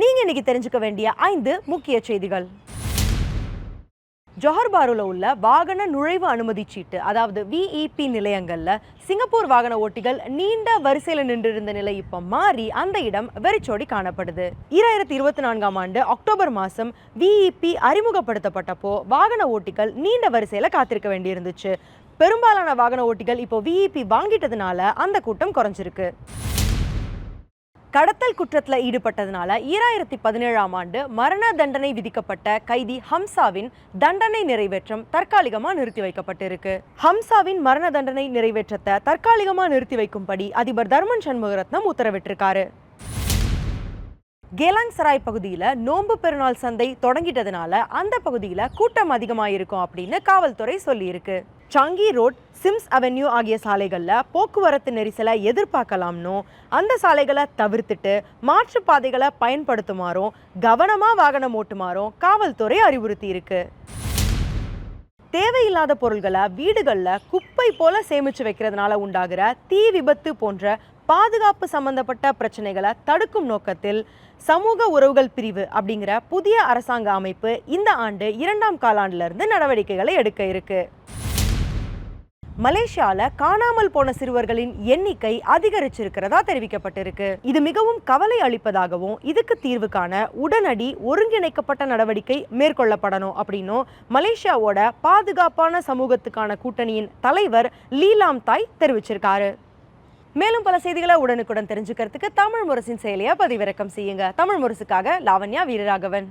நீங்க இன்னைக்கு தெரிஞ்சுக்க வேண்டிய ஐந்து முக்கிய செய்திகள். ஜோஹர் பாருல உள்ள வாகன நுழைவு அனுமதி சீட்டு அதாவது விஇபி நிலையங்களில் சிங்கப்பூர் வாகன ஓட்டிகள் நீண்ட வரிசையில் நின்றிருந்த நிலை இப்போ மாறி அந்த இடம் வெறிச்சோடி காணப்படுது. ஈராயிரத்தி இருபத்தி நான்காம் ஆண்டு அக்டோபர் மாதம் விஇபி அறிமுகப்படுத்தப்பட்டப்போ வாகன ஓட்டிகள் நீண்ட வரிசையில் காத்திருக்க வேண்டியிருந்துச்சு. பெரும்பாலான வாகன ஓட்டிகள் இப்போ விஇபி வாங்கிட்டதுனால அந்த கூட்டம் குறைஞ்சிருக்கு. கடத்தல் குற்றத்தில் ஈடுபட்டதுனால ஈராயிரத்தி பதினேழாம் ஆண்டு மரண தண்டனை விதிக்கப்பட்ட கைதி ஹம்சாவின் தண்டனை நிறைவேற்றம் தற்காலிகமா நிறுத்தி வைக்கப்பட்டிருக்கு. ஹம்சாவின் மரண தண்டனை நிறைவேற்றத்தை தற்காலிகமா நிறுத்தி வைக்கும்படி அதிபர் தர்மன் சண்முகரத்னம் உத்தரவிட்டிருக்காரு. கேலாங் சராய் பகுதியில் நோன்பு பெருநாள் சந்தை தொடங்கிட்டதுனால அந்த பகுதியில் கூட்டம் அதிகமாக இருக்கும் அப்படின்னு காவல்துறை சொல்லியிருக்கு. சாங்கி ரோட் சிம்ஸ் அவென்யூ ஆகிய சாலைகளில் போக்குவரத்து நெரிசலை எதிர்பார்க்கலாம்னும் அந்த சாலைகளை தவிர்த்துட்டு மாற்றுப்பாதைகளை பயன்படுத்துமாறும் கவனமாக வாகனம் ஓட்டுமாறும் காவல்துறை அறிவுறுத்தி இருக்குது தேவையில்லாத பொருள்களை வீடுகளில் குப்பை போல சேமிச்சு வைக்கிறதுனால உண்டாகிற தீ விபத்து போன்ற பாதுகாப்பு சம்பந்தப்பட்ட பிரச்சனைகளை தடுக்கும் நோக்கத்தில் சமூக உறவுகள் பிரிவு அப்படிங்கிற புதிய அரசாங்க அமைப்பு இந்த ஆண்டு இரண்டாம் காலாண்டிலிருந்து நடவடிக்கைகளை எடுக்க இருக்கு. மலேசியால காணாமல் போன சிறுவர்களின் எண்ணிக்கை அதிகரிச்சிருக்கிறதா தெரிவிக்கப்பட்டிருக்கு. இது மிகவும் கவலை அளிப்பதாகவும் இதுக்கு தீர்வு காண உடனடி ஒருங்கிணைக்கப்பட்ட நடவடிக்கை மேற்கொள்ளப்படணும் அப்படின்னும் மலேசியாவோட பாதுகாப்பான சமூகத்துக்கான கூட்டணியின் தலைவர் லீலாம் தாய் தெரிவிச்சிருக்காரு. மேலும் பல செய்திகளை உடனுக்குடன் தெரிஞ்சுக்கிறதுக்கு தமிழ் முரசின் செயலியை பதிவிறக்கம் செய்யுங்க. தமிழ் முரசுக்காக லாவண்யா வீரராகவன்.